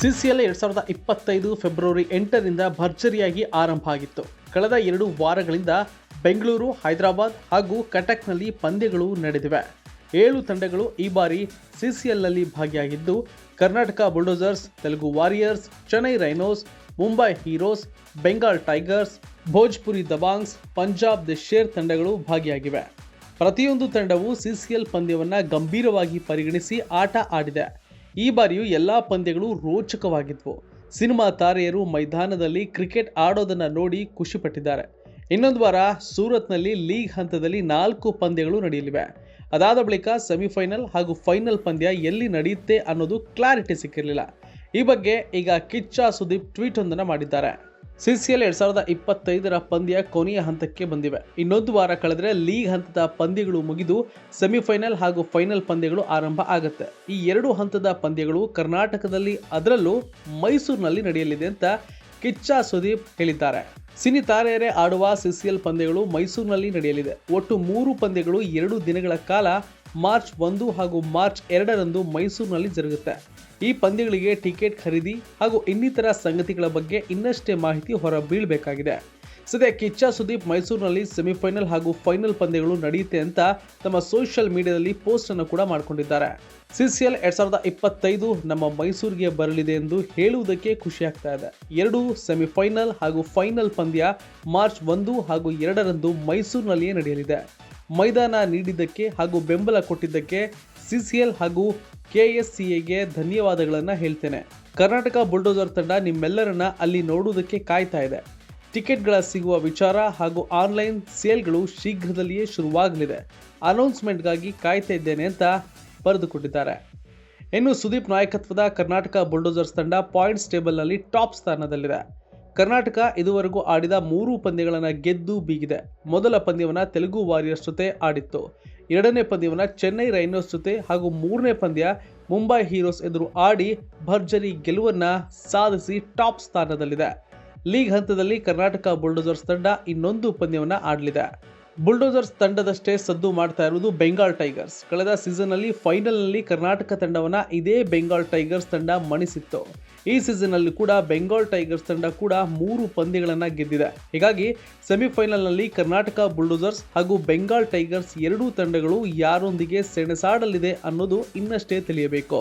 CCL ಎರಡ್ ಸಾವಿರದ ಇಪ್ಪತ್ತೈದು ಫೆಬ್ರವರಿ ಎಂಟರಿಂದ ಭರ್ಜರಿಯಾಗಿ ಆರಂಭ ಆಗಿತ್ತು. ಕಳೆದ ಎರಡು ವಾರಗಳಿಂದ ಬೆಂಗಳೂರು, ಹೈದರಾಬಾದ್ ಹಾಗೂ ಕಟಕ್ನಲ್ಲಿ ಪಂದ್ಯಗಳು ನಡೆದಿವೆ. ಏಳು ತಂಡಗಳು ಈ ಬಾರಿ ಸಿಸಿಎಲ್ನಲ್ಲಿ ಭಾಗಿಯಾಗಿದ್ದು, Karnataka bulldozers, Telugu warriors, Chennai rhinos, Mumbai heroes, Bengal tigers, Bhojpuri Dabanggs, Punjab De Sher ತಂಡಗಳು ಭಾಗಿಯಾಗಿವೆ. ಪ್ರತಿಯೊಂದು ತಂಡವು ಸಿಸಿಎಲ್ ಪಂದ್ಯವನ್ನು ಗಂಭೀರವಾಗಿ ಪರಿಗಣಿಸಿ ಆಟ ಆಡಿದೆ. ಈ ಬಾರಿಯೂ ಎಲ್ಲ ಪಂದ್ಯಗಳು ರೋಚಕವಾಗಿದ್ವು. ಸಿನಿಮಾ ತಾರೆಯರು ಮೈದಾನದಲ್ಲಿ ಕ್ರಿಕೆಟ್ ಆಡೋದನ್ನ ನೋಡಿ ಖುಷಿಪಟ್ಟಿದ್ದಾರೆ ಇನ್ನೊಂದು ವಾರ ಸೂರತ್ನಲ್ಲಿ ಲೀಗ್ ಹಂತದಲ್ಲಿ ನಾಲ್ಕು ಪಂದ್ಯಗಳು ನಡೆಯಲಿವೆ. ಅದಾದ ಬಳಿಕ ಸೆಮಿಫೈನಲ್ ಹಾಗೂ ಫೈನಲ್ ಪಂದ್ಯ ಎಲ್ಲಿ ನಡೆಯುತ್ತೆ ಅನ್ನೋದು ಕ್ಲಾರಿಟಿ ಸಿಕ್ಕಿರಲಿಲ್ಲ. ಈ ಬಗ್ಗೆ ಈಗ ಕಿಚ್ಚ ಸುದೀಪ್ ಟ್ವೀಟ್ ಒಂದನ್ನು ಮಾಡಿದ್ದಾರೆ. ಸಿಸಿಎಲ್ ಎರಡ್ ಸಾವಿರದ ಇಪ್ಪತ್ತೈದರ ಪಂದ್ಯ ಕೊನೆಯ ಹಂತಕ್ಕೆ ಬಂದಿವೆ. ಇನ್ನೊಂದು ವಾರ ಕಳೆದರೆ ಲೀಗ್ ಹಂತದ ಪಂದ್ಯಗಳು ಮುಗಿದು ಸೆಮಿಫೈನಲ್ ಹಾಗೂ ಫೈನಲ್ ಪಂದ್ಯಗಳು ಆರಂಭ ಆಗುತ್ತೆ. ಈ ಎರಡು ಹಂತದ ಪಂದ್ಯಗಳು ಕರ್ನಾಟಕದಲ್ಲಿ ಅದರಲ್ಲೂ ಮೈಸೂರಿನಲ್ಲಿ ನಡೆಯಲಿದೆ ಅಂತ ಕಿಚ್ಚ ಸುದೀಪ್ ಹೇಳಿದ್ದಾರೆ. ಸಿನಿ ತಾರೆಯರೇ ಆಡುವ ಸಿಸಿಎಲ್ ಪಂದ್ಯಗಳು ಮೈಸೂರಿನಲ್ಲಿ ನಡೆಯಲಿದೆ. ಒಟ್ಟು ಮೂರು ಪಂದ್ಯಗಳು ಎರಡು ದಿನಗಳ ಕಾಲ ಮಾರ್ಚ್ ಒಂದು ಹಾಗೂ ಮಾರ್ಚ್ ಎರಡರಂದು ಮೈಸೂರಿನಲ್ಲಿ ಜರುಗುತ್ತೆ. ಈ ಪಂದ್ಯಗಳಿಗೆ ಟಿಕೆಟ್ ಖರೀದಿ ಹಾಗೂ ಇನ್ನಿತರ ಸಂಗತಿಗಳ ಬಗ್ಗೆ ಇನ್ನಷ್ಟೇ ಮಾಹಿತಿ ಹೊರಬೀಳಬೇಕಾಗಿದೆ. ಸದ್ಯ ಕಿಚ್ಚ ಸುದೀಪ್ ಮೈಸೂರಿನಲ್ಲಿ ಸೆಮಿಫೈನಲ್ ಹಾಗೂ ಫೈನಲ್ ಪಂದ್ಯಗಳು ನಡೆಯುತ್ತೆ ಅಂತ ತಮ್ಮ ಸೋಷಿಯಲ್ ಮೀಡಿಯಾದಲ್ಲಿ ಪೋಸ್ಟ್ ಅನ್ನು ಕೂಡ ಮಾಡಿಕೊಂಡಿದ್ದಾರೆ. ಸಿಸಿಎಲ್ ಎರಡ್ ಸಾವಿರದ ಇಪ್ಪತ್ತೈದು ನಮ್ಮ ಮೈಸೂರಿಗೆ ಬರಲಿದೆ ಎಂದು ಹೇಳುವುದಕ್ಕೆ ಖುಷಿ ಆಗ್ತಾ ಇದೆ. ಎರಡು ಸೆಮಿಫೈನಲ್ ಹಾಗೂ ಫೈನಲ್ ಪಂದ್ಯ ಮಾರ್ಚ್ ಒಂದು ಹಾಗೂ ಎರಡರಂದು ಮೈಸೂರಿನಲ್ಲಿಯೇ ನಡೆಯಲಿದೆ. ಮೈದಾನ ನೀಡಿದ್ದಕ್ಕೆ ಹಾಗೂ ಬೆಂಬಲ ಕೊಟ್ಟಿದ್ದಕ್ಕೆ ಸಿಸಿಎಲ್ ಹಾಗೂ ಕೆಎಸ್ಸಿಎಗೆ ಧನ್ಯವಾದಗಳನ್ನು ಹೇಳ್ತೇನೆ. ಕರ್ನಾಟಕ ಬುಲ್ಡೋಸರ್ ತಂಡ ನಿಮ್ಮೆಲ್ಲರನ್ನ ಅಲ್ಲಿ ನೋಡುವುದಕ್ಕೆ ಕಾಯ್ತಾ ಇದೆ. ಟಿಕೆಟ್ಗಳ ಸಿಗುವ ವಿಚಾರ ಹಾಗೂ ಆನ್ಲೈನ್ ಸೇಲ್ಗಳು ಶೀಘ್ರದಲ್ಲಿಯೇ ಶುರುವಾಗಲಿದೆ. ಅನೌನ್ಸ್ಮೆಂಟ್ಗಾಗಿ ಕಾಯ್ತಾ ಇದ್ದೇನೆ ಅಂತ ಬರೆದುಕೊಟ್ಟಿದ್ದಾರೆ ಇನ್ನು ಸುದೀಪ್ ನಾಯಕತ್ವದ ಕರ್ನಾಟಕ ಬುಲ್ಡೋಸರ್ಸ್ ತಂಡ ಪಾಯಿಂಟ್ಸ್ ಟೇಬಲ್ನಲ್ಲಿ ಟಾಪ್ ಸ್ಥಾನದಲ್ಲಿದೆ. ಕರ್ನಾಟಕ ಇದುವರೆಗೂ ಆಡಿದ ಮೂರು ಪಂದ್ಯಗಳನ್ನು ಗೆದ್ದು ಬೀಗಿದೆ. ಮೊದಲ ಪಂದ್ಯವನ್ನು ತೆಲುಗು ವಾರಿಯರ್ಸ್ ಜೊತೆ ಆಡಿತ್ತು. ಎರಡನೇ ಪಂದ್ಯವನ್ನು ಚೆನ್ನೈ ರೈನೋಸ್ ಜೊತೆ ಹಾಗೂ ಮೂರನೇ ಪಂದ್ಯ ಮುಂಬೈ ಹೀರೋಸ್ ಎದುರು ಆಡಿ ಭರ್ಜರಿ ಗೆಲುವನ್ನು ಸಾಧಿಸಿ ಟಾಪ್ ಸ್ಥಾನದಲ್ಲಿದೆ. ಲೀಗ್ ಹಂತದಲ್ಲಿ ಕರ್ನಾಟಕ ಬುಲ್ಡೋಸರ್ಸ್ ತಂಡ ಇನ್ನೊಂದು ಪಂದ್ಯವನ್ನು ಆಡಲಿದೆ. ಬುಲ್ಡೋಸರ್ಸ್ ತಂಡದಷ್ಟೇ ಸದ್ದು ಮಾಡ್ತಾ ಇರುವುದು ಬೆಂಗಾಲ್ ಟೈಗರ್ಸ್. ಕಳೆದ ಸೀಸನ್ನಲ್ಲಿ ಫೈನಲ್ನಲ್ಲಿ ಕರ್ನಾಟಕ ತಂಡವನ್ನು ಇದೇ ಬೆಂಗಾಲ್ ಟೈಗರ್ಸ್ ತಂಡ ಮಣಿಸಿತ್ತು. ಈ ಸೀಸನ್ನಲ್ಲಿ ಕೂಡ ಬೆಂಗಾಲ್ ಟೈಗರ್ಸ್ ತಂಡ ಕೂಡ ಮೂರು ಪಂದ್ಯಗಳನ್ನು ಗೆದ್ದಿದೆ. ಹೀಗಾಗಿ ಸೆಮಿಫೈನಲ್ನಲ್ಲಿ ಕರ್ನಾಟಕ ಬುಲ್ಡೋಸರ್ಸ್ ಹಾಗೂ ಬೆಂಗಾಲ್ ಟೈಗರ್ಸ್ ಎರಡೂ ತಂಡಗಳು ಯಾರೊಂದಿಗೆ ಸೆಣಸಾಡಲಿದೆ ಅನ್ನೋದು ಇನ್ನಷ್ಟೇ ತಿಳಿಯಬೇಕು.